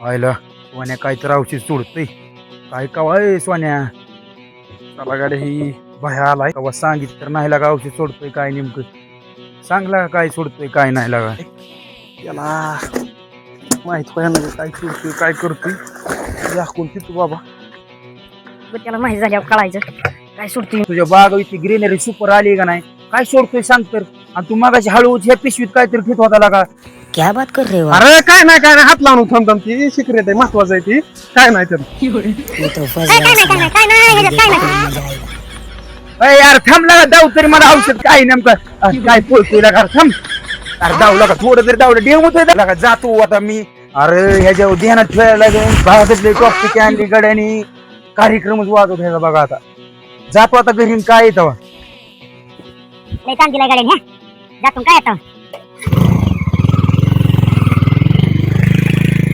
आयला सोन्या काय तर औषध सोडतोय. काय कवाय सोन्या? चला गाड्या ही बाहेर आलाय. कवा सांगितलं तर नाही लागा औषध सोडतोय काय नेमकं? सांगला काय सोडतोय काय नाही लागा. याला माहीत पाहिजे काय सोडतोय काय करतोय. दाखवून तू बाबा? त्याला माहिती झाल्यावर कळायचं. काय सुटते तुझ्या बागाची ग्रीनरी सुपर आली का नाही? काय सोडतोय सांग तर. आणि तू मागाशी हळू ह्या पिशवीत काहीतरी ठेवत होता लागा. क्या बात कर रे अरे काय नाही काय नाही हात लावून थांब थांब ती सिक्रेट आहे महत्वाचं आहे ती. काय नाही तर. अय यार थांब लागा दाव तरी मला औषध. काय नेमकं? अरे काय लागा अरे थांब. अरे दाव लागा थोडं तरी दावलं डेम होतोय लागा जातो आता मी. अरे ह्याच्या ध्यानात ठेवायला लागेल. भागातले टॉपची कॅन्डी गड्यानी कार्यक्रमच वाजवत ह्याचा बघा आता. जातो आता घरी काय येतं लय काम दिलाय गाड्याने जातो काय आता?